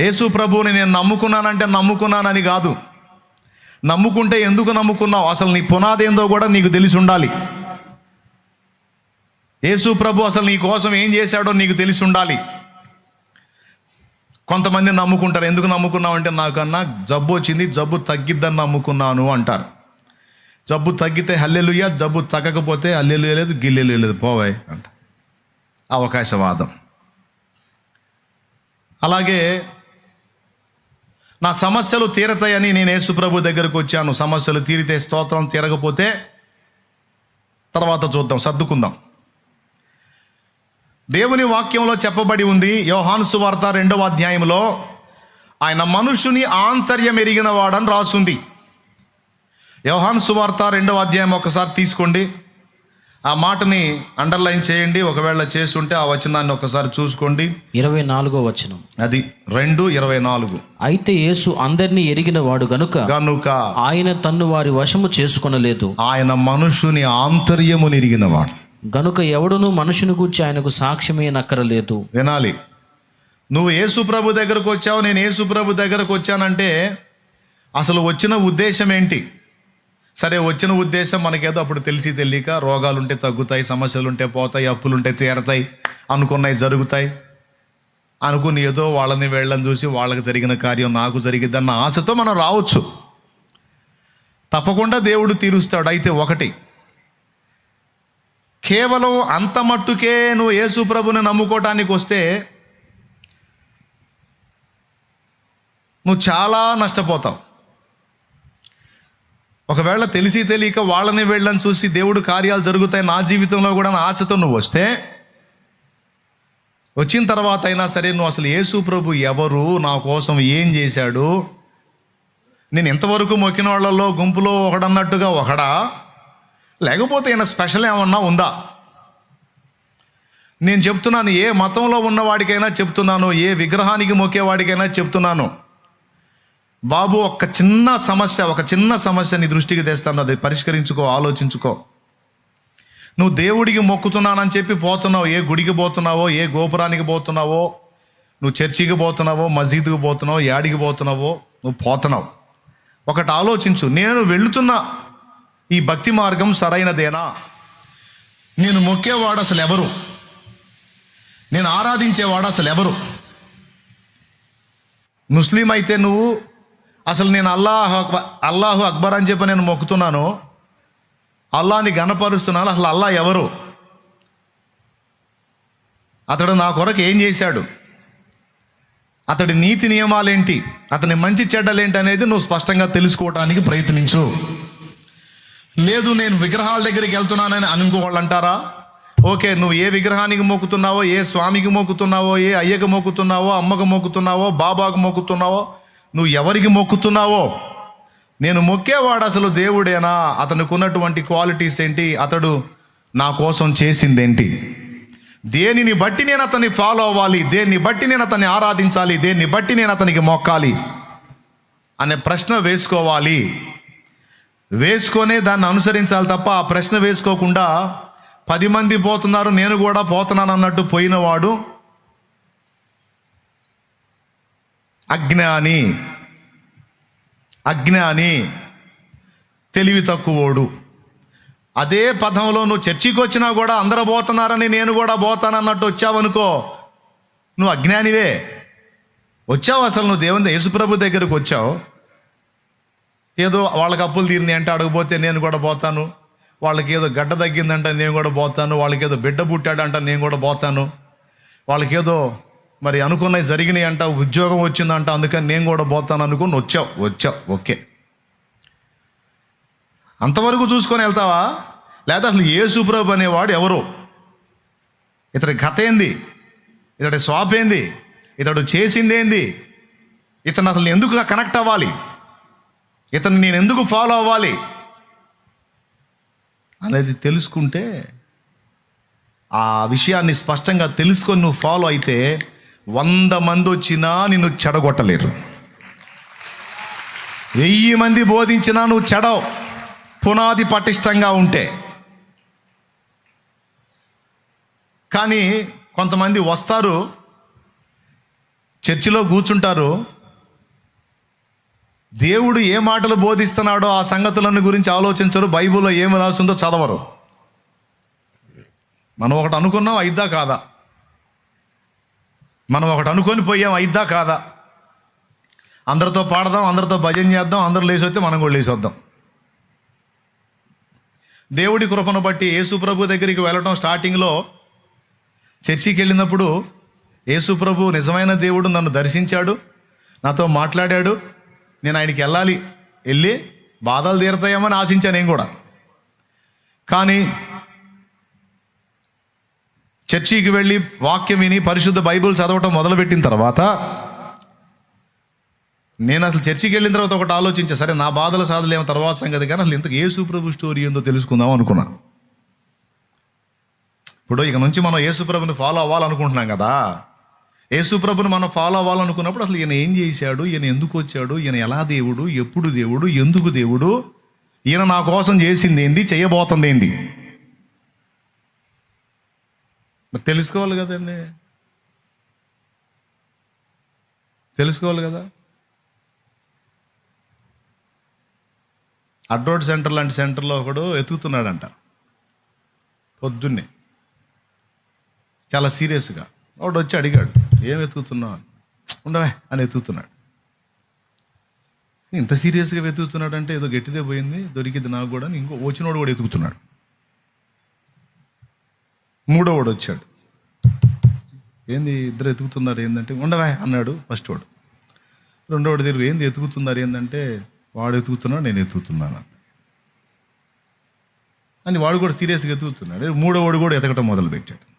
యేసు ప్రభువుని నేను నమ్ముకున్నానంటే నమ్ముకున్నానని కాదు. నమ్ముకుంటే ఎందుకు నమ్ముకున్నావు? అసలు నీ పునాది ఏందో కూడా నీకు తెలిసి ఉండాలి. యేసు ప్రభు అసలు నీ కోసం ఏం చేశాడో నీకు తెలిసి ఉండాలి. కొంతమంది నమ్ముకుంటారు ఎందుకు నమ్ముకున్నావు అంటే నాకన్నా జబ్బు వచ్చింది జబ్బు తగ్గిద్దని నమ్ముకున్నాను అంటారు. జబ్బు తగ్గితే హల్లెలుయ్య జబ్బు తగ్గకపోతే హల్లెలు లేదు గిల్లెలు లేదు పోవాయి అంట. అవకాశవాదం. అలాగే నా సమస్యలు తీరతాయని నేను యేసుప్రభు దగ్గరకు వచ్చాను. సమస్యలు తీరితే స్తోత్రం తీరకపోతే తర్వాత చూద్దాం సర్దుకుందాం. దేవుని వాక్యంలో చెప్పబడి ఉంది యోహాను సువార్త రెండవ అధ్యాయంలో ఆయన మనుషుని ఆంతర్యం ఎరిగిన వాడని రాసుంది. యోహాను సువార్త రెండవ అధ్యాయం ఒకసారి తీసుకోండి. ఆ మాటని అండర్లైన్ చేయండి. ఒకవేళ చేస్తుంటే ఆ వచనాన్ని ఒకసారి చూసుకోండి. ఇరవై నాలుగో వచనం. అది రెండు ఇరవై నాలుగు. అయితే యేసు అందరినీ ఎరిగిన వాడు గనుక గనుక ఆయన తన్ను వారి వశము చేసుకొనలేదు. ఆయన మనుషుని ఆంతర్యము నిరిగినవాడు. గనుక ఎవడును మనుషుని గూర్చి ఆయనకు సాక్ష్యమే నక్కరలేదు. వినాలి. నువ్వు యేసు ప్రభు దగ్గరకు వచ్చావు నేను యేసు ప్రభు దగ్గరకు వచ్చానంటే అసలు వచ్చిన ఉద్దేశం ఏంటి? సరే వచ్చిన ఉద్దేశం మనకేదో అప్పుడు తెలిసి తెలియక రోగాలుంటే తగ్గుతాయి సమస్యలుంటే పోతాయి అప్పులుంటే తీరతాయి అనుకున్నవి జరుగుతాయి. అనుకుని ఏదో వాళ్ళని వెళ్ళని చూసి వాళ్ళకి జరిగిన కార్యం నాకు జరిగిద్దన్న ఆశతో మనం రావచ్చు. తప్పకుండా దేవుడు తీరుస్తాడు అయితే ఒకటి. కేవలం అంత మట్టుకే నువ్వు యేసు ప్రభుని నమ్ముకోవటానికి వస్తే నువ్వు చాలా నష్టపోతావు. ఒకవేళ తెలిసి తెలియక వాళ్ళని వీళ్ళని చూసి దేవుడు కార్యాలు జరుగుతాయి నా జీవితంలో కూడా నా ఆశతో నువ్వు వస్తే వచ్చిన తర్వాత అయినా సరే నువ్వు అసలు యేసు ప్రభు ఎవరు? నా కోసం ఏం చేశాడు? నేను ఇంతవరకు మొక్కిన వాళ్ళలో గుంపులో ఒకడన్నట్టుగా ఒకడా? లేకపోతే ఈయన స్పెషల్ ఏమన్నా ఉందా? నేను చెప్తున్నాను ఏ మతంలో ఉన్నవాడికైనా చెప్తున్నాను ఏ విగ్రహానికి మొక్కేవాడికైనా చెప్తున్నాను. బాబు ఒక చిన్న సమస్య ఒక చిన్న సమస్య నీ దృష్టికి తెస్తాను అది పరిష్కరించుకో ఆలోచించుకో. నువ్వు దేవుడికి మొక్కుతున్నానని చెప్పి పోతున్నావు. ఏ గుడికి పోతున్నావో ఏ గోపురానికి పోతున్నావో నువ్వు చర్చికి పోతున్నావో మసీదుకి పోతున్నావో యాడికి పోతున్నావో నువ్వు పోతున్నావు. ఒకటి ఆలోచించు. నేను వెళుతున్న ఈ భక్తి మార్గం సరైనదేనా? నేను మొక్కేవాడు అసలు ఎవరు? నేను ఆరాధించేవాడు అసలు ఎవరు? ముస్లిం అయితే నువ్వు అసలు నేను అల్లాహ్ అక్బర్ అల్లాహు అక్బర్ అని చెప్పి నేను మొక్కుతున్నాను. అల్లాని గణపరుస్తున్నాను అసలు అల్లా ఎవరు? అతడు నా కొరకు ఏం చేశాడు? అతడి నీతి నియమాలేంటి? అతని మంచి చెడ్డలేంటి అనేది నువ్వు స్పష్టంగా తెలుసుకోవడానికి ప్రయత్నించు. లేదు నేను విగ్రహాల దగ్గరికి వెళ్తున్నానని అనుకోవాళ్ళు అంటారా? ఓకే నువ్వు ఏ విగ్రహానికి మొక్కుతున్నావో ఏ స్వామికి మొక్కుతున్నావో ఏ అయ్యకు మొక్కుతున్నావో అమ్మకు మొక్కుతున్నావో బాబాకు మొక్కుతున్నావో నువ్వు ఎవరికి మొక్కుతున్నావో? నేను మొక్కేవాడు అసలు దేవుడేనా? అతనికి ఉన్నటువంటి క్వాలిటీస్ ఏంటి? అతడు నా కోసం చేసిందేంటి? దేనిని బట్టి నేను అతన్ని ఫాలో అవ్వాలి? దేన్ని బట్టి నేను అతన్ని ఆరాధించాలి? దేన్ని బట్టి నేను అతనికి మొక్కాలి? అనే ప్రశ్న వేసుకోవాలి. వేసుకొనే దాన్ని అనుసరించాలి తప్ప ఆ ప్రశ్న వేసుకోకుండా పది మంది పోతున్నారు నేను కూడా పోతున్నాను అన్నట్టు పోయినవాడు అజ్ఞాని. అజ్ఞాని. తెలివి తక్కువోడు. అదే పదంలో నువ్వు చర్చికి వచ్చినా కూడా అందరూ పోతున్నారని నేను కూడా పోతానన్నట్టు వచ్చావనుకో నువ్వు అజ్ఞానివే. వచ్చావు అసలు నువ్వు దేవుని యేసుప్రభు దగ్గరకు వచ్చావు. ఏదో వాళ్ళకి అప్పులు తీరిని అంటే అడగపోతే నేను కూడా పోతాను. వాళ్ళకి ఏదో గడ్డ తగ్గిందంట నేను కూడా పోతాను. వాళ్ళకి ఏదో బిడ్డ పుట్టాడంట నేను కూడా పోతాను. వాళ్ళకి ఏదో మరి అనుకున్నవి జరిగినాయి అంట ఉద్యోగం వచ్చిందంట అందుకని నేను కూడా పోతాను అనుకుని వచ్చావు వచ్చావు ఓకే. అంతవరకు చూసుకొని వెళ్తావా? లేదా అసలు ఏ సుప్రభు అనేవాడు ఎవరు? ఇతడి కథ ఏంది? ఇతడి స్వాప్ ఏంది? ఇతడు చేసిందేంది? ఇతను అసలు ఎందుకు కనెక్ట్ అవ్వాలి? ఇతను నేను ఎందుకు ఫాలో అవ్వాలి? అనేది తెలుసుకుంటే ఆ విషయాన్ని స్పష్టంగా తెలుసుకొని నువ్వు ఫాలో అయితే వంద మంది వచ్చినా నిన్ను చెడగొట్టలేరు. వెయ్యి మంది బోధించినా నువ్వు చెడవు. పునాది పటిష్టంగా ఉంటే. కానీ కొంతమంది వస్తారు చర్చిలో కూర్చుంటారు. దేవుడు ఏ మాటలు బోధిస్తున్నాడో ఆ సంగతులను గురించి ఆలోచించరు బైబిల్లో ఏమి రాసిందో చదవరు. మనం ఒకటి అనుకున్నాం అయిద్దా కాదా? మనం ఒకటి అనుకొని పోయాం అయిద్దా కాదా? అందరితో పాడదాం అందరితో భజన చేద్దాం అందరూ లేచొస్తే మనం కూడా లేచొద్దాం దేవుడి కృపను బట్టి యేసుప్రభు దగ్గరికి వెళ్ళటం స్టార్టింగ్లో చర్చికి వెళ్ళినప్పుడు యేసుప్రభు నిజమైన దేవుడు నన్ను దర్శించాడు నాతో మాట్లాడాడు నేను ఆయనకి వెళ్ళాలి వెళ్ళి బాధలు తీరతాయేమని ఆశించాను నేను కూడా. కానీ చర్చికి వెళ్ళి వాక్యం విని పరిశుద్ధ బైబిల్ చదవటం మొదలుపెట్టిన తర్వాత నేను అసలు చర్చికి వెళ్ళిన తర్వాత ఒకటి ఆలోచించా సరే నా బాధల సాధలేమో తర్వాత సంగతి కానీ అసలు ఇంతకు యేసుప్రభు స్టోరీ ఏందో తెలుసుకుందాం అనుకున్నా. ఇప్పుడు ఇక నుంచి మనం యేసుప్రభుని ఫాలో అవ్వాలనుకుంటున్నాం కదా. యేసుప్రభుని మనం ఫాలో అవ్వాలనుకున్నప్పుడు అసలు ఈయన ఏం చేశాడు ఈయన ఎందుకు వచ్చాడు ఈయన ఎలా దేవుడు ఎప్పుడు దేవుడు ఎందుకు దేవుడు ఈయన నా కోసం చేసింది ఏంది చేయబోతుంది ఏంది? మరి తెలుసుకోవాలి కదండి. తెలుసుకోవాలి కదా. అడ్రోడ్ సెంటర్ లాంటి సెంటర్లో ఒకడు ఎతుకుతున్నాడంట. పొద్దున్నే. చాలా సీరియస్గా. వాడు వచ్చి అడిగాడు ఏం వెతుకుతున్నావు? ఉండవే అని ఎతుకుతున్నాడు ఇంత సీరియస్గా వెతుకుతున్నాడు అంటే ఏదో గట్టిదే పోయింది దొరికింది నాకు కూడా ఇంకో వచ్చినోడు కూడా ఎతుకుతున్నాడు మూడోవాడు వచ్చాడు ఏంది ఇద్దరు ఎతుకుతున్నారు ఏంటంటే ఉండవా అన్నాడు ఫస్ట్ వాడు రెండోవాడు తిరుగు ఏంది ఎతుకుతున్నారు ఏంటంటే వాడు ఎతుకుతున్నాడు నేను ఎతుకుతున్నాను అని వాడు కూడా సీరియస్గా ఎతుకుతున్నాడు. మూడోవాడు కూడా ఎతకటం మొదలుపెట్టాడు.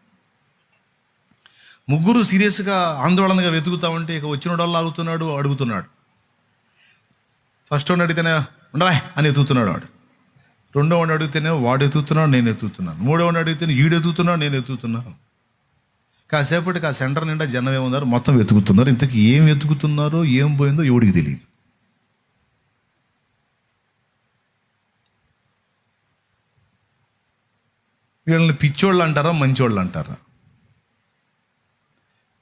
ముగ్గురు సీరియస్గా ఆందోళనగా వెతుకుతా ఉంటే ఇక వచ్చినోడల్లా ఆగుతున్నాడు అడుగుతున్నాడు. ఫస్ట్ వాడు అడిగితేనే ఉండవా అని ఎతుకుతున్నాడు వాడు. రెండో అడిగితేనే వాడు ఎత్తుతున్నాడు నేను ఎత్తుతున్నాను. మూడో అడిగితేనే ఈడు ఎత్తుతున్నాడు నేను ఎత్తుతున్నాను. కాసేపటికి ఆ సెంటర్ నిండా జనం ఏమన్నారు? మొత్తం వెతుకుతున్నారు. ఇంతకీ ఏం వెతుకుతున్నారో ఏం పోయిందో ఎవడికి తెలియదు వీళ్ళని పిచ్చోళ్ళు అంటారా మంచోళ్ళు అంటారా?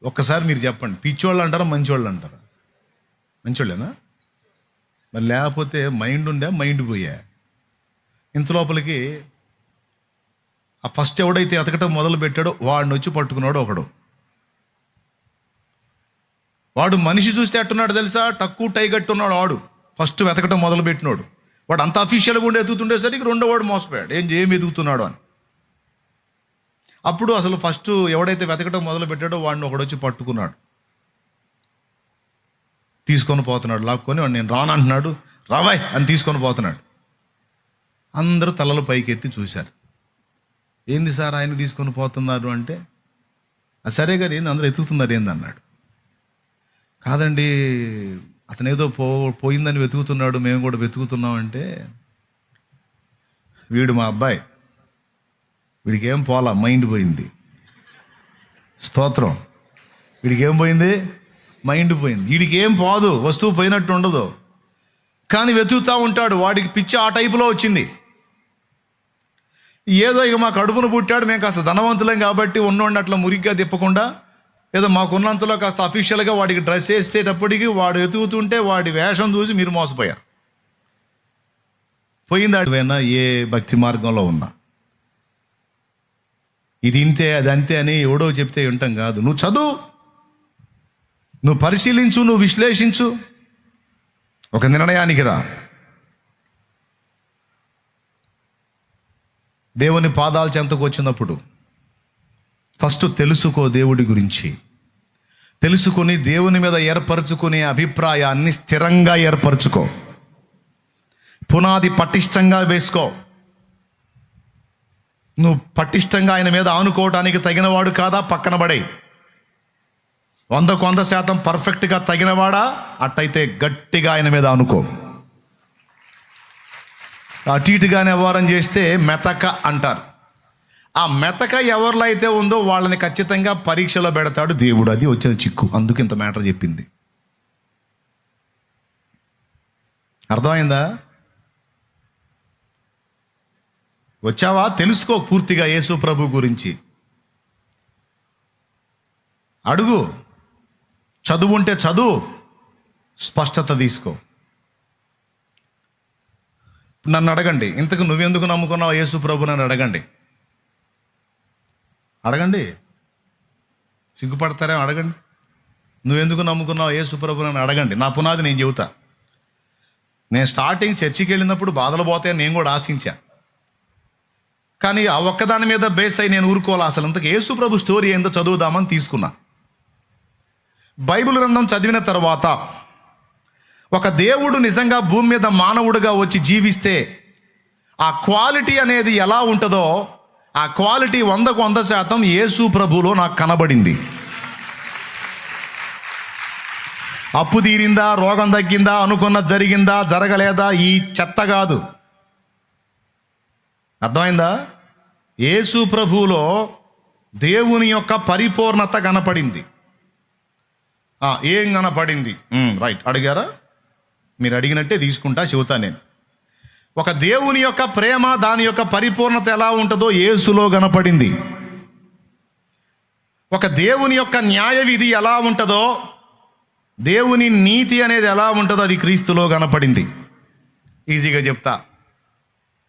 ఒక్కసారి మీరు చెప్పండి. పిచ్చోళ్ళు అంటారా మంచోళ్ళు అంటారా? మంచోళ్ళేనా? మరి లేకపోతే మైండ్ ఉండే మైండ్ పోయా? ఇంతలోపలికి ఆ ఫస్ట్ ఎవడైతే ఎతకటం మొదలు పెట్టాడో వాడిని వచ్చి పట్టుకున్నాడు ఒకడు. వాడు మనిషి చూస్తే అట్టున్నాడు తెలుసా? తక్కువ టై కట్టున్నాడు వాడు. ఫస్ట్ వెతకటం మొదలు పెట్టినాడు. వాడు అంత అఫీషియల్గా ఉండి ఎదుగుతుండేసరికి రెండో వాడు మోసపోయాడు. ఏం ఏం ఎదుగుతున్నాడు అని. అప్పుడు అసలు ఫస్ట్ ఎవడైతే వెతకటం మొదలు పెట్టాడో వాడిని ఒకడొచ్చి పట్టుకున్నాడు. తీసుకొని పోతున్నాడు. లాక్కొని వాడు నేను రానంటున్నాడు రావాయ్ అని తీసుకొని పోతున్నాడు. అందరూ తలలు పైకెత్తి చూశారు. ఏంది సార్ ఆయన తీసుకొని పోతున్నారు? అంటే సరే గారు ఏంది అందరూ ఎతుకుతున్నారు ఏంది అన్నాడు. కాదండి అతను ఏదో పో పోయిందని వెతుకుతున్నాడు మేము కూడా వెతుకుతున్నాం అంటే వీడు మా అబ్బాయి. వీడికి ఏం పోలా మైండ్ పోయింది. స్తోత్రం. వీడికి ఏం పోయింది? మైండ్ పోయింది. వీడికి ఏం పోదు వస్తువు పోయినట్టు ఉండదు. కానీ వెతుకుతూ ఉంటాడు వాడికి పిచ్చి ఆ టైపులో వచ్చింది. ఏదో ఇక మా కడుపును పుట్టాడు మేము కాస్త ధనవంతులం కాబట్టి ఉన్నోడిని అట్లా మురిగ్గా తిప్పకుండా ఏదో మాకున్నంతలో కాస్త అఫీషియల్గా వాడికి డ్రెస్ వేసేటప్పటికి వాడు ఎతుకుతుంటే వాడి వేషం చూసి మీరు మోసపోయారు. పోయింది ఆడిపోయినా ఏ భక్తి మార్గంలో ఉన్నా. ఇది ఇంతే అది అంతే అని ఎవడో చెప్తే వింటాం కాదు. నువ్వు చదువు. నువ్వు పరిశీలించు నువ్వు విశ్లేషించు. ఒక నిర్ణయానికి రా. దేవుని పాదాల చెంతకు వచ్చినప్పుడు ఫస్ట్ తెలుసుకో దేవుడి గురించి. తెలుసుకొని దేవుని మీద ఏర్పరచుకునే అభిప్రాయాన్ని స్థిరంగా ఏర్పరచుకో. పునాది పటిష్టంగా వేసుకో. నువ్వు పటిష్టంగా ఆయన మీద ఆనుకోవడానికి తగినవాడు కాదా? పక్కన పడే వందకు వంద శాతం పర్ఫెక్ట్గా తగినవాడా? అట్టయితే గట్టిగా ఆయన మీద అనుకో అటు ఇటుగా వ్యవహారం చేస్తే మెతక అంటారు. ఆ మెతక ఎవరిలో అయితే ఉందో వాళ్ళని ఖచ్చితంగా పరీక్షలో పెడతాడు దేవుడు. అది వచ్చిన చిక్కు. అందుకు ఇంత మ్యాటర్ చెప్పింది. అర్థమైందా? వచ్చావా? తెలుసుకో పూర్తిగా యేసు ప్రభు గురించి. అడుగు. చదువు ఉంటే చదువు. స్పష్టత తీసుకో. నన్ను అడగండి. ఇంతకు నువ్వెందుకు నమ్ముకున్నావు? యేసు ప్రభు నన్ను అడగండి. అడగండి. సిగ్గుపడతారేమో అడగండి. నువ్వెందుకు నమ్ముకున్నావు? యేసు ప్రభు నన్ను అడగండి. నా పునాది నేను చెబుతా. నేను స్టార్టింగ్ చర్చికి వెళ్ళినప్పుడు బాధలు పోతాయని నేను కూడా ఆశించా. కానీ ఆ ఒక్కదాని మీద బేస్ అయి నేను ఊరుకోవాలి అసలు అంతకు యేసు ప్రభు స్టోరీ ఏందో చదువుదామని తీసుకున్నా. బైబిల్ గ్రంథం చదివిన తర్వాత ఒక దేవుడు నిజంగా భూమి మీద మానవుడిగా వచ్చి జీవిస్తే ఆ క్వాలిటీ అనేది ఎలా ఉంటుందో ఆ క్వాలిటీ వందకు వంద శాతం యేసు ప్రభులో నాకు కనబడింది. అప్పు తీరిందా రోగం తగ్గిందా అనుకున్న జరిగిందా జరగలేదా ఈ చెత్త కాదు. అర్థమైందా? యేసు ప్రభువులో దేవుని యొక్క పరిపూర్ణత కనపడింది. ఏం కనపడింది? రైట్ అడిగారా? మీరు అడిగినట్టే తీసుకుంటా చెబుతా నేను. ఒక దేవుని యొక్క ప్రేమ దాని యొక్క పరిపూర్ణత ఎలా ఉంటుందో యేసులో కనపడింది. ఒక దేవుని యొక్క న్యాయ విధి ఎలా ఉంటుందో దేవుని నీతి అనేది ఎలా ఉంటుందో అది క్రీస్తులో కనపడింది. ఈజీగా చెప్తా.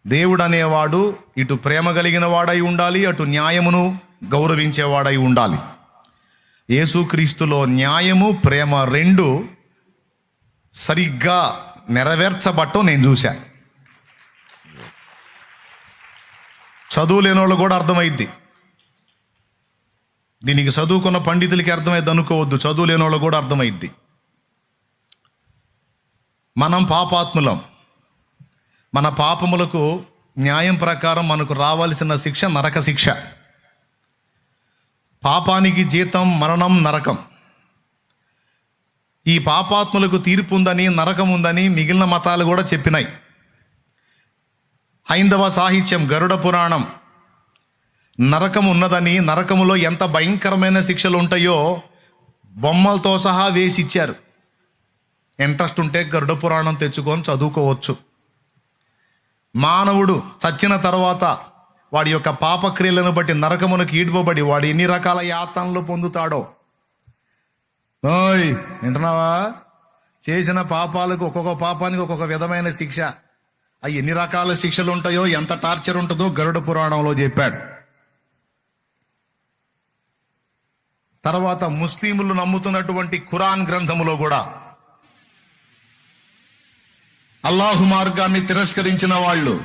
దేవుడు అనేవాడు ఇటు ప్రేమ కలిగిన వాడై ఉండాలి అటు న్యాయమును గౌరవించేవాడై ఉండాలి. యేసుక్రీస్తులో న్యాయము ప్రేమ రెండు సరిగ్గా నెరవేర్చబట్టం నేను చూశా. చదువు లేని వాళ్ళు కూడా అర్థమైద్ది. దీనికి చదువుకున్న పండితులకి అర్థమైద్ది అనుకోవద్దు. చదువు లేని వాళ్ళు కూడా అర్థమైద్ది. మనం పాపాత్ములం. మన పాపములకు న్యాయం ప్రకారం మనకు రావాల్సిన శిక్ష నరక శిక్ష. పాపానికి జీతం మరణం నరకం. ఈ పాపాత్ములకు తీర్పు ఉందని నరకం ఉందని మిగిలిన మతాలు కూడా చెప్పినాయి. హైందవ సాహిత్యం గరుడ పురాణం నరకం ఉన్నదని నరకములో ఎంత భయంకరమైన శిక్షలు ఉంటాయో బొమ్మలతో సహా వేసి ఇచ్చారు ఇంట్రెస్ట్ ఉంటే గరుడ పురాణం తెచ్చుకొని చదువుకోవచ్చు. మానవుడు చచ్చిన తర్వాత వాడి యొక్క పాపక్రియలను బట్టి నరకమునకు ఈడ్వబడి వాడు ఎన్ని రకాల యాతనలు పొందుతాడో ఓయ్ వింటున్నావా? చేసిన పాపాలకు ఒక్కొక్క పాపానికి ఒక్కొక్క విధమైన శిక్ష. అవి ఎన్ని రకాల శిక్షలు ఉంటాయో ఎంత టార్చర్ ఉంటుందో గరుడ పురాణంలో చెప్పాడు. తర్వాత ముస్లింలు నమ్ముతున్నటువంటి ఖురాన్ గ్రంథములో కూడా అల్లాహు మార్గాన్ని తిరస్కరించిన వాళ్ళు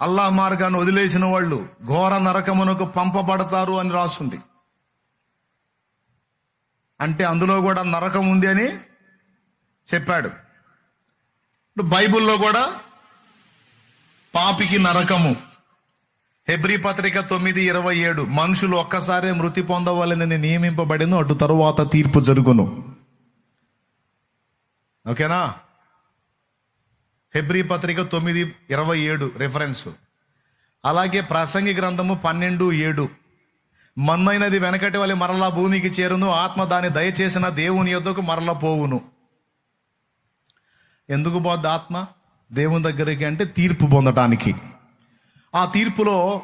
అల్లాహ్ మార్గాన్ని వదిలేసిన వాళ్ళు ఘోర నరకమునకు పంపబడతారు అని రాస్తుంది అంటే అందులో కూడా నరకం ఉంది అని చెప్పాడు. బైబిల్లో కూడా పాపికి నరకము. హెబ్రి పత్రిక తొమ్మిది ఇరవై ఏడు మనుషులు ఒక్కసారే మృతి పొందవాలని నియమింపబడిన అటు తరువాత తీర్పు జరుగును. ఓకేనా? హెబ్రి పత్రిక తొమ్మిది ఇరవై ఏడు రిఫరెన్స్ అలాగే ప్రసంగి గ్రంథము పన్నెండు ఏడు. మన్నైనది వెనకటి వల్ల మరలా భూమికి చేరును. ఆత్మ దాన్ని దయచేసిన దేవుని యొద్దకు మరల పోవును. ఎందుకు పోద్ది ఆత్మ? దేవుని దగ్గరికి అంటే తీర్పు పొందటానికి. ఆ తీర్పులో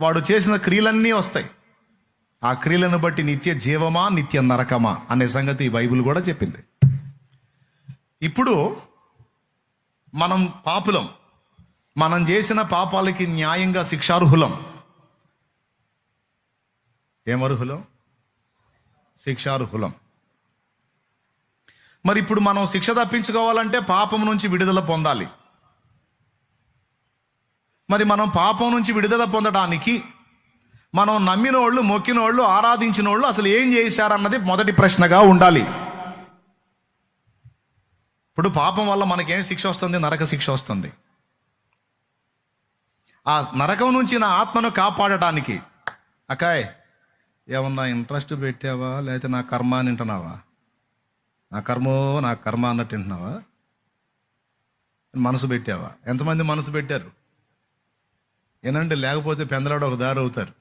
వాడు చేసిన క్రియలన్నీ వస్తాయి. ఆ క్రియలను బట్టి నిత్య జీవమా నిత్య నరకమా అనే సంగతి బైబిల్ కూడా చెప్పింది. ఇప్పుడు మనం పాపులం. మనం చేసిన పాపాలకి న్యాయంగా శిక్షార్హులం. ఏమర్హులం? శిక్షార్హులం. మరి ఇప్పుడు మనం శిక్ష తప్పించుకోవాలంటే పాపం నుంచి విడుదల పొందాలి. మరి మనం పాపం నుంచి విడుదల పొందడానికి మనం నమ్మినోళ్ళు మొక్కినోళ్ళు ఆరాధించినోళ్ళు ఆరాధించిన వాళ్ళు అసలు ఏం చేశారన్నది మొదటి ప్రశ్నగా ఉండాలి. ఇప్పుడు పాపం వల్ల మనకేం శిక్ష వస్తుంది? నరక శిక్ష వస్తుంది. ఆ నరకం నుంచి నా ఆత్మను కాపాడటానికి అకాయ్ ఏమన్నా ఇంట్రెస్ట్ పెట్టావా? లేకపోతే నా కర్మ అని వింటున్నావా? నా కర్మో నా కర్మ అన్నట్టు వింటున్నావా? మనసు పెట్టావా? ఎంతమంది మనసు పెట్టారు? ఏనండి లేకపోతే పెందలాడు ఒక దారి అవుతారు.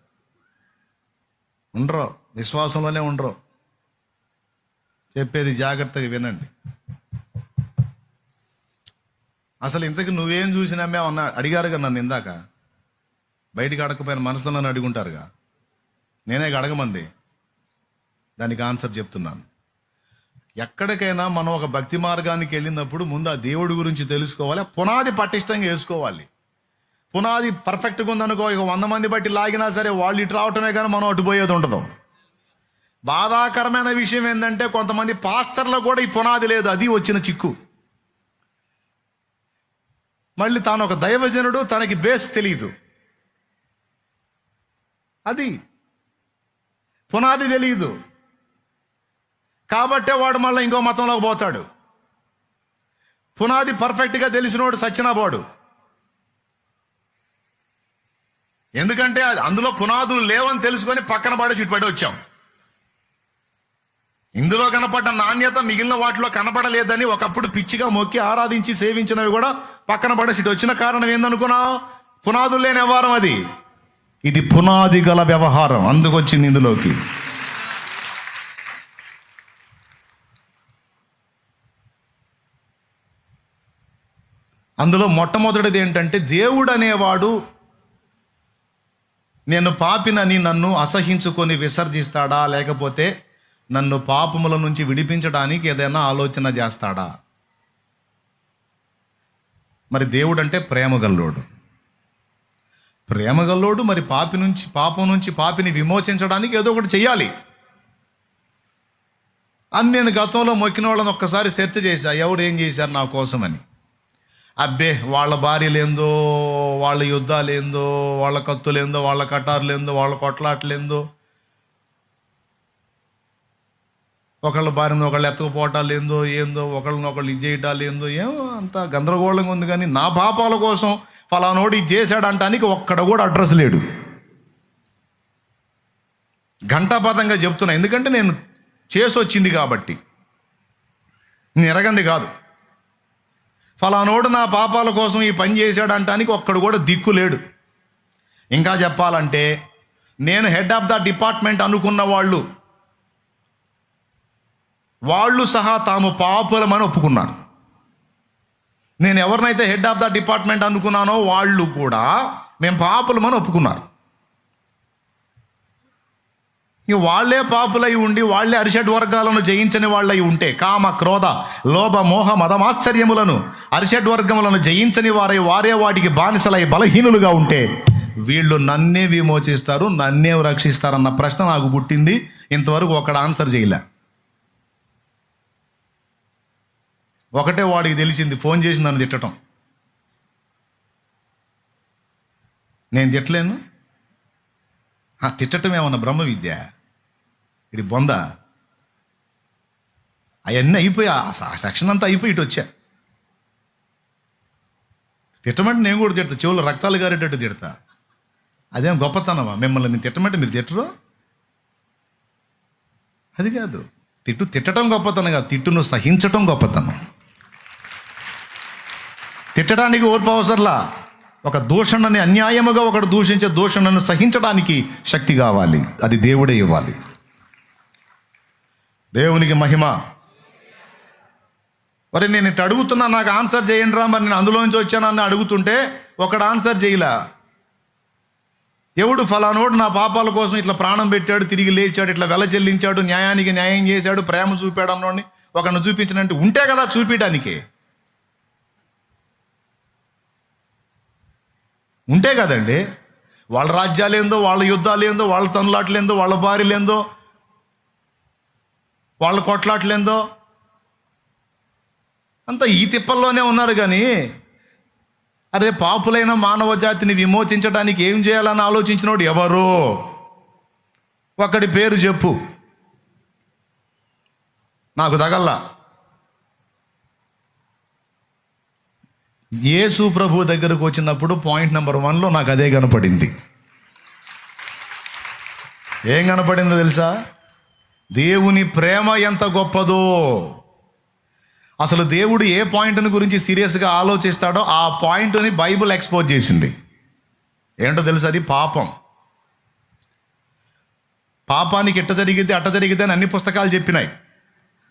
ఉండరు. విశ్వాసంలోనే ఉండరు. చెప్పేది జాగ్రత్తగా వినండి. అసలు ఇంతకు నువ్వేం చూసినామే అన్నా అడిగారుగా నన్ను ఇందాక? బయటికి అడగకపోయిన మనసులో నన్ను అడుగుంటారుగా? నేనే అడగమంది. దానికి ఆన్సర్ చెప్తున్నాను. ఎక్కడికైనా మనం ఒక భక్తి మార్గానికి వెళ్ళినప్పుడు ముందు ఆ దేవుడి గురించి తెలుసుకోవాలి పునాది పటిష్టంగా వేసుకోవాలి. పునాది పర్ఫెక్ట్గా ఉందనుకో ఇక వంద మంది బట్టి లాగినా సరే వాళ్ళు ఇటు రావటమే కానీ మనం అటు పోయేది ఉండదు. బాధాకరమైన విషయం ఏంటంటే కొంతమంది పాస్టర్లో కూడా ఈ పునాది లేదు అది వచ్చిన చిక్కు. మళ్ళీ తాను ఒక దైవజనుడు తనకి బేస్ తెలియదు అది పునాది తెలియదు కాబట్టే వాడు మళ్ళీ ఇంకో మతంలోకి పోతాడు. పునాది పర్ఫెక్ట్గా తెలిసినోడు సచ్చినవాడు ఎందుకంటే అది- అందులో పునాదులు లేవని తెలుసుకొని పక్కన పడేసి ఇటు పడి వచ్చాం. ఇందులో కనపడ్డ నాణ్యత మిగిలిన వాటిలో కనపడలేదని ఒకప్పుడు పిచ్చిగా మొక్కి ఆరాధించి సేవించినవి కూడా పక్కన పడేసి ఇటు వచ్చిన కారణం ఏందనుకున్నావు? పునాదులు లేని వ్యవహారం అది. ఇది పునాది గల వ్యవహారం. అందుకొచ్చింది ఇందులోకి. అందులో మొట్టమొదటిది ఏంటంటే దేవుడు అనేవాడు నేను పాపినని నన్ను అసహించుకొని విసర్జిస్తాడా? లేకపోతే నన్ను పాపముల నుంచి విడిపించడానికి ఏదైనా ఆలోచన చేస్తాడా? మరి దేవుడు అంటే ప్రేమగల్లోడు. ప్రేమగల్లోడు మరి పాపి నుంచి పాపం నుంచి పాపిని విమోచించడానికి ఏదో ఒకటి చెయ్యాలి. అని నేను గతంలో మొక్కిన వాళ్ళని ఒక్కసారి సెర్చ్ చేశా ఎవరు ఏం చేశారు నా కోసమని. అబ్బే వాళ్ళ భార్యలేందో వాళ్ళ యుద్ధాలేందో వాళ్ళ కత్తులేందో వాళ్ళ కటారులేందో వాళ్ళ కొట్లాటలేందో ఒకళ్ళ భార్యను ఒకళ్ళు ఎత్తకపోవటాలు ఏందో ఏందో ఒకళ్ళని ఒకళ్ళు ఇది చేయటాలు ఏందో ఏమో అంత గందరగోళంగా ఉంది కానీ నా పాపాల కోసం ఫలానోడు ఇది చేశాడంటానికి ఒక్కడ కూడా అడ్రస్ లేడు. ఘంటాపథంగా చెప్తున్నా ఎందుకంటే నేను చేసి వచ్చింది కాబట్టి. నిరగంది ఎరగంది కాదు. ఫలానోడు నా పాపాల కోసం ఈ పని చేశాడంటానికి ఒక్కడు కూడా దిక్కు లేడు. ఇంకా చెప్పాలంటే నేను హెడ్ ఆఫ్ ద డిపార్ట్మెంట్ అనుకున్న వాళ్ళు వాళ్ళు సహా తాము పాపులమని ఒప్పుకున్నారు. నేను ఎవరినైతే హెడ్ ఆఫ్ ద డిపార్ట్మెంట్ అనుకున్నానో వాళ్ళు కూడా మేము పాపులమని ఒప్పుకున్నారు. ఇక వాళ్ళే పాపులై ఉండి వాళ్ళే అరిషడ్ వర్గాలను జయించని వాళ్ళై ఉంటే కామ క్రోధ లోభ మోహ మదమాశ్చర్యములను అరిషడ్ వర్గములను జయించని వారై వారే వాటికి బానిసలై బలహీనులుగా ఉంటే వీళ్ళు నన్నే విమోచిస్తారు నన్నే రక్షిస్తారన్న ప్రశ్న నాకు పుట్టింది. ఇంతవరకు ఒకడు ఆన్సర్ చేయలే. ఒకటే వాడికి తెలిసింది ఫోన్ చేసి నన్ను తిట్టడం నేను తిట్టలేను. ఆ తిట్టడం ఏమన్నా బ్రహ్మ విద్య? ఇది బొంద. అవన్నీ అయిపోయి ఆ ఆ సెక్షన్ అంతా అయిపోయి ఇటు వచ్చా. తిట్టమంటే నేను కూడా తిడతా చెవులు రక్తాలు గారేటట్టు తిడతా. అదేం గొప్పతనమా? మిమ్మల్ని నేను తిట్టమంటే మీరు తిట్టరు? అది కాదు. తిట్టు తిట్టడం గొప్పతనం కాదు తిట్టును సహించటం గొప్పతనం. తిట్టడానికి ఓర్పు అవసరంలా? ఒక దూషణని అన్యాయముగా ఒకడు దూషించే దూషణను సహించడానికి శక్తి కావాలి. అది దేవుడే ఇవ్వాలి. దేవునికి మహిమ. మరి నేను ఇటు అడుగుతున్నా నాకు ఆన్సర్ చేయండి రా మరి నేను అందులోంచి వచ్చానని అడుగుతుంటే ఒకడు ఆన్సర్ చేయలా? ఎవడు ఫలానోడు నా పాపాల కోసం ఇట్లా ప్రాణం పెట్టాడు తిరిగి లేచాడు ఇట్లా వెల చెల్లించాడు న్యాయానికి న్యాయం చేశాడు ప్రేమ చూపాడు అన్నోడిని ఒకరిని చూపించినట్టు ఉంటే కదా చూపించడానికి ఉంటే కదండి వాళ్ళ రాజ్యాలు ఏందో వాళ్ళ యుద్ధాలు ఏందో వాళ్ళ తనులాట్లేందో వాళ్ళ భార్యలేందో వాళ్ళ కొట్లాట్లేందో అంతా ఈ తిప్పల్లోనే ఉన్నారు కానీ అరే పాపులైన మానవ జాతిని విమోచించడానికి ఏం చేయాలని ఆలోచించినోడు ఎవరు? ఒకడి పేరు చెప్పు. నాకు తగల్లా. యేసు ప్రభు దగ్గరకు వచ్చినప్పుడు పాయింట్ నెంబర్ వన్లో నాకు అదే కనపడింది. ఏం కనపడిందో తెలుసా? దేవుని ప్రేమ ఎంత గొప్పదో. అసలు దేవుడు ఏ పాయింట్ని గురించి సీరియస్గా ఆలోచిస్తాడో ఆ పాయింట్ని బైబిల్ ఎక్స్పోజ్ చేసింది. ఏంటో తెలుసు అది? పాపం. పాపానికి ఎట్ట జరిగితే అట్ట జరిగితే అని అన్ని పుస్తకాలు చెప్పినాయి.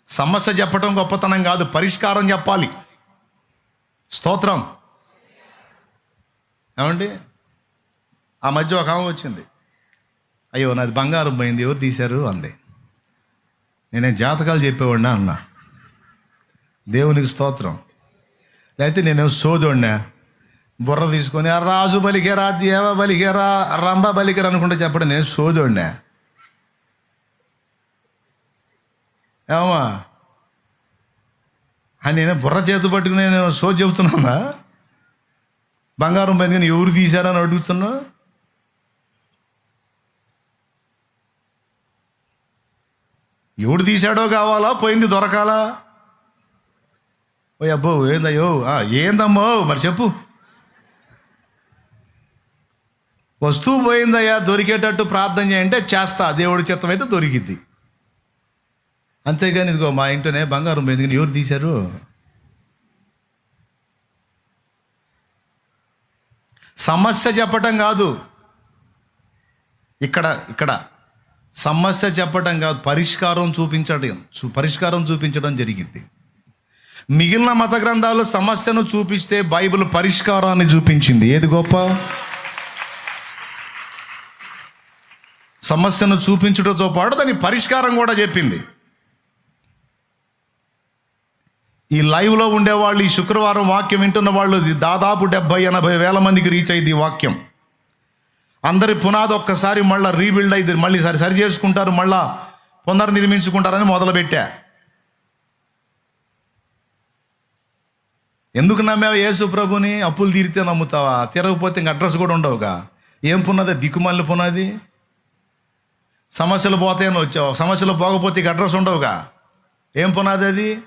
సమస్య చెప్పడం గొప్పతనం కాదు పరిష్కారం చెప్పాలి. స్తోత్రం. ఏమండి? ఆ మధ్య ఒక ఆమె వచ్చింది. అయ్యో నాది బంగారం పోయింది ఎవరు తీశారు? అంది. నేనే జాతకాలు చెప్పేవాడినా అన్నా. దేవునికి స్తోత్రం. లేకపోతే నేను సోదోడినా? బుర్ర తీసుకొని ఆ రాజు బలికేరా దేవ బలికేరా రంభ బలికేరా అనుకుంటే చెప్పడం నేను సోదోడినా? ఏమా అని నేను బుర్ర చేతి పట్టుకుని నేను సో చెబుతున్నానా? బంగారం పందిని ఎవరు తీశారని అడుగుతున్నా? ఎవడు తీశాడో కావాలా? పోయింది దొరకాలా? ఓ అబ్బో ఏందయ్యో? ఏందమ్మో? మరి చెప్పు. వస్తువు పోయిందయ్యా దొరికేటట్టు ప్రార్థన చేయంటే చేస్తా. దేవుడి చిత్తం అయితే దొరికిద్ది. అంతేగాని ఇదిగో మా ఇంట్లోనే బంగారం పోయింది ఎవరు తీశారు? సమస్య చెప్పటం కాదు. ఇక్కడ ఇక్కడ. సమస్య చెప్పటం కాదు. పరిష్కారం చూపించడం పరిష్కారం చూపించడం జరిగింది. మిగిలిన మత గ్రంథాలు సమస్యను చూపిస్తే బైబిల్ పరిష్కారాన్ని చూపించింది. ఏది గొప్ప? సమస్యను చూపించడంతో పాటు దాని పరిష్కారం కూడా చెప్పింది. ఈ లైవ్లో ఉండేవాళ్ళు ఈ శుక్రవారం వాక్యం వింటున్న వాళ్ళు దాదాపు డెబ్బై ఎనభై వేల మందికి రీచ్ అయింది వాక్యం. అందరి పునాది ఒక్కసారి మళ్ళీ రీబిల్డ్ అయింది. మళ్ళీ సరి సరి చేసుకుంటారు మళ్ళా పునర్నిర్మించుకుంటారని మొదలుపెట్టా. ఎందుకు నమ్మావు యేసు ప్రభుని? అప్పులు తీరితే నమ్ముతావా? తిరగపోతే ఇంక అడ్రస్ కూడా ఉండవుగా. ఏం పున్నది దిక్కుమల్లి పునాది? సమస్యలు పోతాయని వచ్చావు. సమస్యలు పోకపోతే ఇక అడ్రస్ ఉండవుగా. ఏం పునాది అది?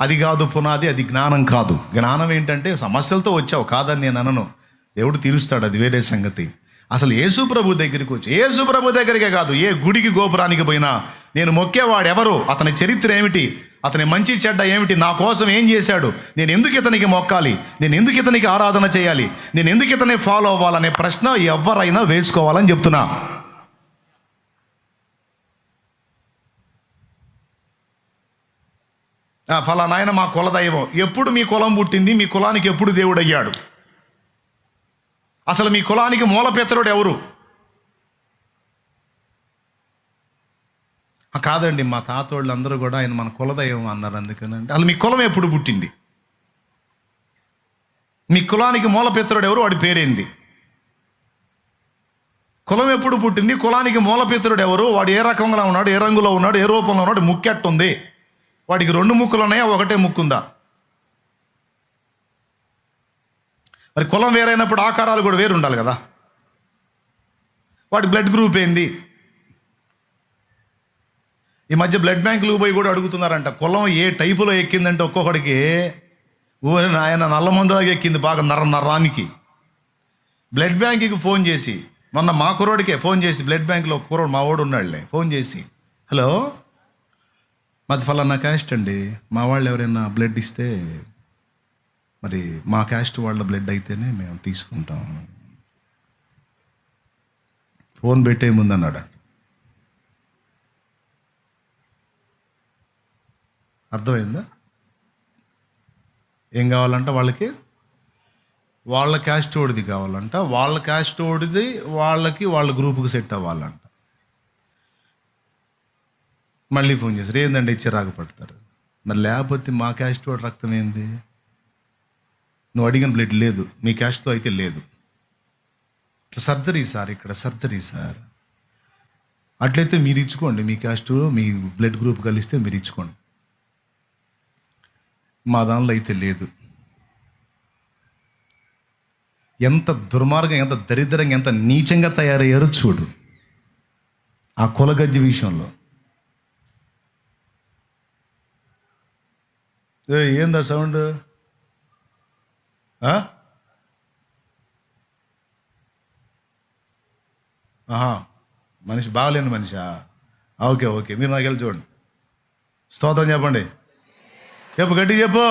అది కాదు పునాది అది జ్ఞానం కాదు. జ్ఞానం ఏంటంటే సమస్యలతో వచ్చావు కాదని నేను అనను. దేవుడు తీరుస్తాడు అది వేరే సంగతి. అసలు యేసు ప్రభు దగ్గరికి వచ్చి యేసు ప్రభు దగ్గరికే కాదు ఏ గుడికి గోపురానికి పోయినా నేను మొక్కేవాడు ఎవరు అతని చరిత్ర ఏమిటి? అతని మంచి చెడ్డ ఏమిటి? నా కోసం ఏం చేశాడు? నేను ఎందుకు ఇతనికి మొక్కాలి? నేను ఎందుకు ఇతనికి ఆరాధన చేయాలి? నేను ఎందుకు ఇతని ఫాలో అవ్వాలనే ప్రశ్న ఎవరైనా వేసుకోవాలని చెప్తున్నా. ఫలానా ఆయన మా కులదైవం. ఎప్పుడు మీ కులం పుట్టింది? మీ కులానికి ఎప్పుడు దేవుడు అయ్యాడు అసలు మీ కులానికి మూలపెత్తరుడు ఎవరు? కాదండి మా తాతోళ్ళు అందరూ కూడా ఆయన మన కులదైవం అన్నారు అందుకనంటే అసలు మీ కులం ఎప్పుడు పుట్టింది? మీ కులానికి మూలపిత్రుడు ఎవరు? వాడి పేరేంది? కులం ఎప్పుడు పుట్టింది? కులానికి మూలపితరుడు ఎవరు? వాడు ఏ రకంగా ఉన్నాడు? ఏ రంగులో ఉన్నాడు? ఏ రూపంలో ఉన్నాడు? ముక్కెట్టుంది వాడికి రెండు ముక్కులు ఉన్నాయా ఒకటే ముక్కు ఉందా మరి కులం వేరైనప్పుడు ఆకారాలు కూడా వేరు ఉండాలి కదా. వాడి బ్లడ్ గ్రూప్ ఏంది? ఈ మధ్య బ్లడ్ బ్యాంకులు పోయి కూడా అడుగుతున్నారంట కులం ఏ టైపులో ఎక్కిందంటే ఒక్కొక్కడికి? ఊరి ఆయన నల్ల మందులాగా ఎక్కింది బాగా నర నర్రానికి బ్లడ్ బ్యాంక్కి ఫోన్ చేసి మొన్న మా కురోడికే ఫోన్ చేసి బ్లడ్ బ్యాంక్లో ఒక మా వాడు ఉన్నాడులే ఫోన్ చేసి హలో మాది ఫలానా క్యాస్ట్ అండి. మా వాళ్ళు ఎవరైనా బ్లడ్ ఇస్తే మరి మా క్యాస్ట్ వాళ్ళ బ్లడ్ అయితేనే మేము తీసుకుంటాం. ఫోన్ పెట్టే ముందన్నాడు? అర్థమైందా? ఏం కావాలంట వాళ్ళకి? వాళ్ళ క్యాస్ట్ ఓడిది కావాలంట. వాళ్ళ క్యాస్ట్ ఓడిది వాళ్ళకి వాళ్ళ గ్రూపుకి సెట్ అవ్వాలంట. మళ్ళీ ఫోన్ చేశారు. ఏందండి ఇచ్చి రాగపడతారు మరి లేకపోతే మా క్యాస్ట్ వాడు రక్తం ఏంది? నువ్వు అడిగిన బ్లడ్ లేదు. మీ క్యాస్ట్లో అయితే లేదు. ఇట్లా సర్జరీ సార్ ఇక్కడ సర్జరీ సార్. అట్లయితే మీరు ఇచ్చుకోండి. మీ క్యాస్ట్ మీ బ్లడ్ గ్రూప్ కలిస్తే మీరు ఇచ్చుకోండి. మా దానిలో అయితే లేదు. ఎంత దుర్మార్గం ఎంత దరిద్రంగా ఎంత నీచంగా తయారయ్యారో చూడు. ఆ కులగజ్జి విషయంలో. ఏందా సౌండ్? ఆహా మనిషి బాగలేని మనిషా? ఓకే ఓకే మీరు నాకు వెళ్ళి చూడండి. స్తోత్రం చెప్పండి. చెప్పు గట్టి చెప్పు.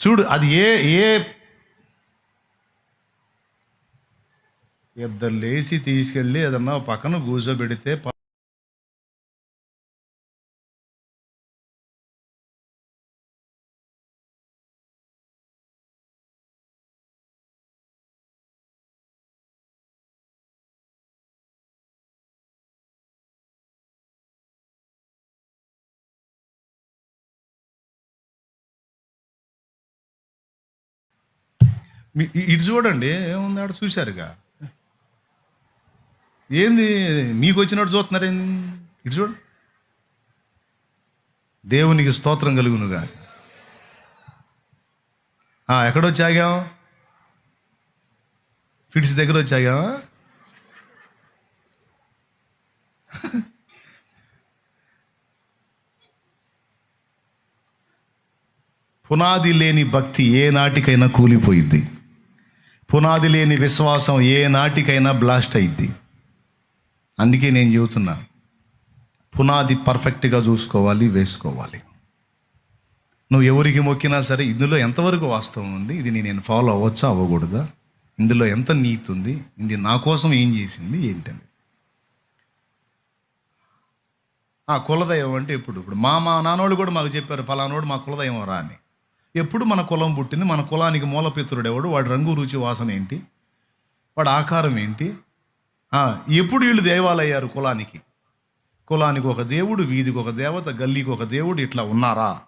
చూడు అది ఏ ఏ ఇద్దరు లేచి తీసుకెళ్ళి ఏదన్నా పక్కన కూర్చోబెడితే ఇటు చూడండి ఏముంది ఆడ చూశారుగా? ఏంది మీకు వచ్చినట్టు చూస్తున్నారు ఏంది? ఇటు చూడండి దేవునికి స్తోత్రం కలుగునుగా. ఎక్కడొచ్చి ఆగాం ఫిట్స్ దగ్గర వచ్చి ఆగామా పునాది లేని భక్తి ఏ నాటికైనా కూలిపోయింది పునాది లేని విశ్వాసం ఏ నాటికైనా బ్లాస్ట్ అయింది అందుకే నేను చెబుతున్నా పునాది పర్ఫెక్ట్గా చూసుకోవాలి వేసుకోవాలి. నువ్వు ఎవరికి మొక్కినా సరే ఇందులో ఎంతవరకు వాస్తవం ఉంది? ఇది నేను ఫాలో అవ్వచ్చా? అవ్వకూడదా? ఇందులో ఎంత నీతి ఉంది? ఇది నా కోసం ఏం చేసింది? ఏంటని. ఆ కులదైవం అంటే ఇప్పుడు ఇప్పుడు మా మా నాన్నోళ్ళు కూడా మాకు చెప్పారు ఫలానోడు మా కులదైవం రా అని. ఎప్పుడు మన కులం పుట్టింది మన కులానికి మూలపిత్రుడు ఎవడు వాడి రంగు రుచి వాసన ఏంటి? వాడి ఆకారం ఏంటి? ఎప్పుడు వీళ్ళు దేవాలయ్యారు కులానికి? కులానికి ఒక దేవుడు వీధికి ఒక దేవత గల్లీకి ఒక దేవుడు ఇట్లా ఉన్నారా?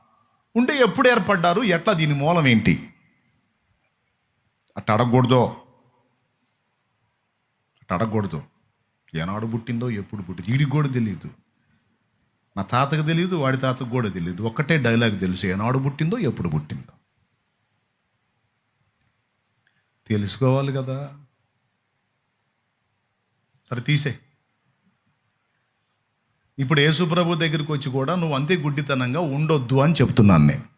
ఉంటే ఎప్పుడు ఏర్పడ్డారు? ఎట్లా? దీని మూలం ఏంటి? అట్ట అడగకూడదు. అట్ట అడగకూడదు. ఏనాడు పుట్టిందో ఎప్పుడు పుట్టిందో వీడికి కూడా తెలియదు. మా తాతకు తెలియదు వాడి తాతకు కూడా తెలియదు ఒక్కటే డైలాగ్ తెలుసు ఏనాడు పుట్టిందో ఎప్పుడు పుట్టిందో. తెలుసుకోవాలి కదా. సరే తీసే. ఇప్పుడు యేసుప్రభు దగ్గరికి వచ్చి కూడా నువ్వు అంతే గుడ్డితనంగా ఉండొద్దు అని చెప్తున్నాను నేను.